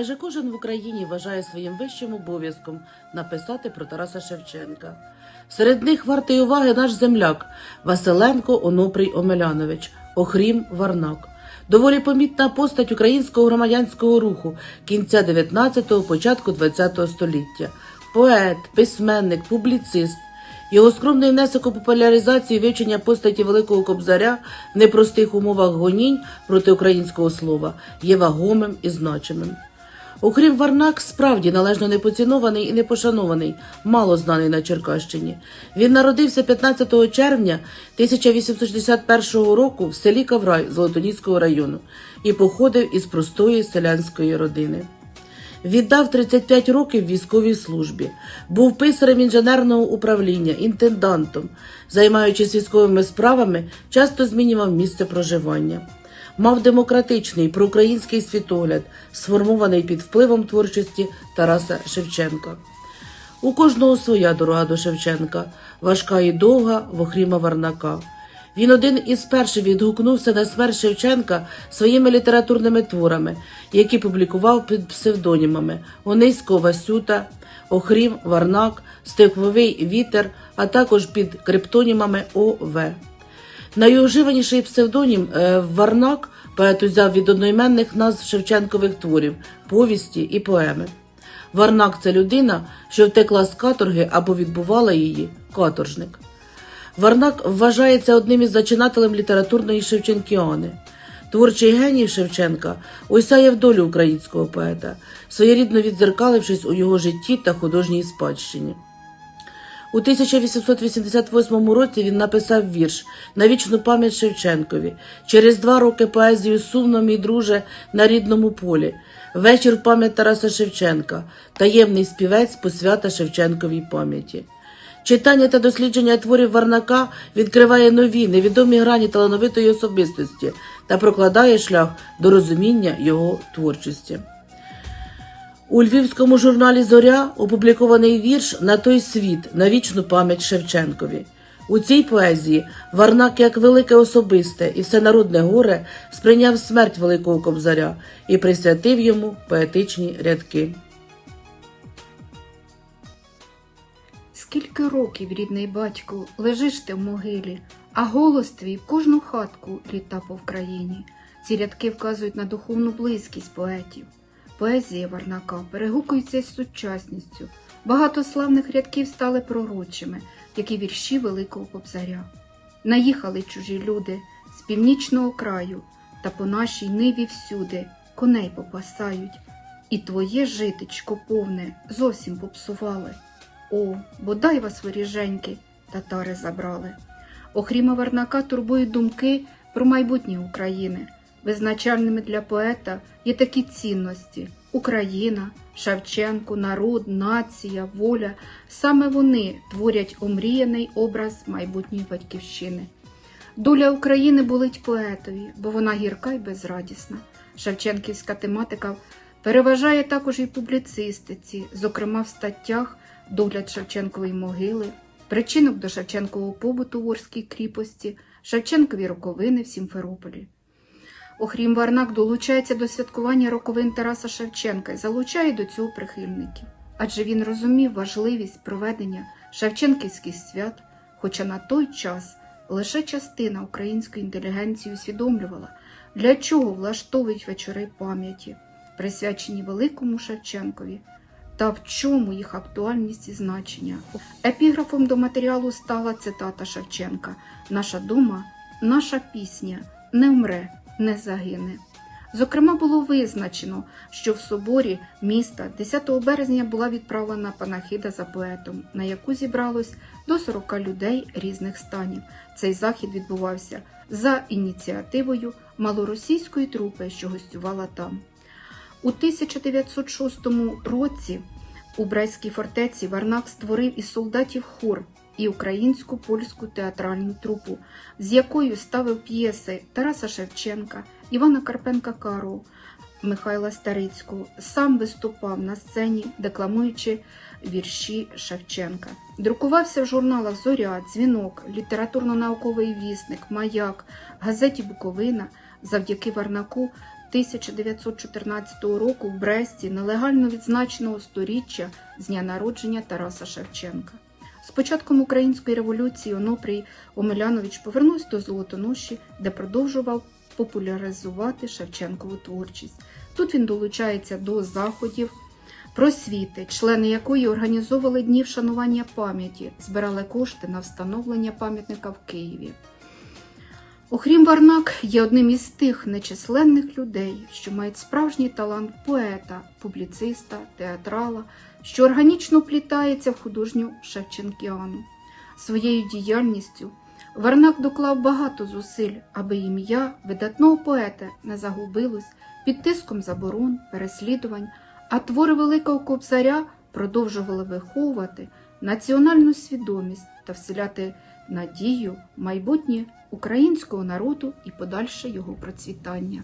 Майже кожен в Україні вважає своїм вищим обов'язком написати про Тараса Шевченка. Серед них вартий уваги наш земляк Василенко Онопрій Омелянович, Охрім Варнак. Доволі помітна постать українського громадянського руху кінця 19-го, початку 20-го століття. Поет, письменник, публіцист. Його скромний внесок у популяризацію вивчення постаті Великого Кобзаря в непростих умовах гонінь проти українського слова є вагомим і значимим. Окрім Варнак, справді належно не поцінований і не пошанований, мало знаний на Черкащині. Він народився 15 червня 1861 року в селі Каврай Золотоніського району і походив із простої селянської родини. Віддав 35 років військовій службі, був писарем інженерного управління, інтендантом, займаючись військовими справами, часто змінював місце проживання. Мав демократичний проукраїнський світогляд, сформований під впливом творчості Тараса Шевченка. У кожного своя дорога до Шевченка, важка і довга в Охріма Варнака. Він один із перших відгукнувся на смерть Шевченка своїми літературними творами, які публікував під псевдонімами Онисько Васюта, Охрім Варнак, Степовий Вітер, а також під криптонімами О.В. Найуживаніший псевдонім е, Варнак поет узяв від одноіменних назв Шевченкових творів, повісті і поеми. Варнак це людина, що втекла з каторги або відбувала її каторжник. Варнак вважається одним із зачинателем літературної Шевченкіани. Творчий геній Шевченка осяяв долю українського поета, своєрідно відзеркалившись у його житті та художній спадщині. У 1888 році він написав вірш на вічну пам'ять Шевченкові. Через два роки поезію сумно, мій друже, на рідному полі. Вечір пам'ять Тараса Шевченка, таємний співець посвята Шевченковій пам'яті. Читання та дослідження творів Варнака відкриває нові, невідомі грані талановитої особистості та прокладає шлях до розуміння його творчості. У львівському журналі Зоря опублікований вірш на той світ на вічну пам'ять Шевченкові. У цій поезії Варнак як велике особисте і всенародне горе сприйняв смерть Великого Кобзаря і присвятив йому поетичні рядки. Скільки років, рідний батьку, лежиш ти в могилі, а голос твій в кожну хатку літа по Вкраїні. Ці рядки вказують на духовну близькість поетів. Поезія Варнака перегукується з сучасністю. Багато славних рядків стали пророчими, як і вірші Великого Кобзаря. Наїхали чужі люди з північного краю, та по нашій ниві всюди коней попасають, і твоє житечко повне зовсім попсували. О, бодай вас, воріженьки, татари забрали. Охріма Варнака турбують думки про майбутнє України. Визначальними для поета є такі цінності: Україна, Шевченко, народ, нація, воля. Саме вони творять омріяний образ майбутньої батьківщини. Доля України болить поетові, бо вона гірка й безрадісна. Шевченківська тематика переважає також і публіцистиці, зокрема в статтях догляд Шевченкової могили, причинок до Шевченкового побуту в Орській кріпості, Шевченкові роковини в Сімферополі. Охрім Варнак долучається до святкування роковин Тараса Шевченка і залучає до цього прихильників, адже він розумів важливість проведення Шевченківських свят, хоча на той час лише частина української інтелігенції усвідомлювала, для чого влаштовують вечори пам'яті, присвячені великому Шевченкові, та в чому їх актуальність і значення. Епіграфом до матеріалу стала цитата Шевченка: Наша дума, наша пісня не вмре, не загине. Зокрема, було визначено, що в соборі міста 10 березня була відправлена панахида за поетом, на яку зібралось до 40 людей різних станів. Цей захід відбувався за ініціативою малоросійської трупи, що гостювала там. У 1906 році у Брайській фортеці Варнак створив із солдатів хор і українську польську театральну трупу, з якою ставив п'єси Тараса Шевченка, Івана Карпенка Кару, Михайла Старицького. Сам виступав на сцені, декламуючи вірші Шевченка. Друкувався в журналах Зоря, Дзвінок, літературно-науковий вісник, Маяк, газеті Буковина. Завдяки Варнаку 1914 року в Бресті нелегально відзначеного сторіччя з дня народження Тараса Шевченка. З початком української революції Онопрій Омелянович повернувся до Золотоноші, де продовжував популяризувати Шевченкову творчість. Тут він долучається до заходів просвіти, члени якої організовували дні вшанування пам'яті, збирали кошти на встановлення пам'ятника в Києві. Охрім Варнак є одним із тих нечисленних людей, що мають справжній талант поета, публіциста, театрала, що органічно плітається в художню Шевченкіану. Своєю діяльністю Варнак доклав багато зусиль, аби ім'я видатного поета не загубилось під тиском заборон, переслідувань, а твори Великого Кобзаря продовжували виховувати національну свідомість та вселяти надію в майбутнє українського народу і подальше його процвітання.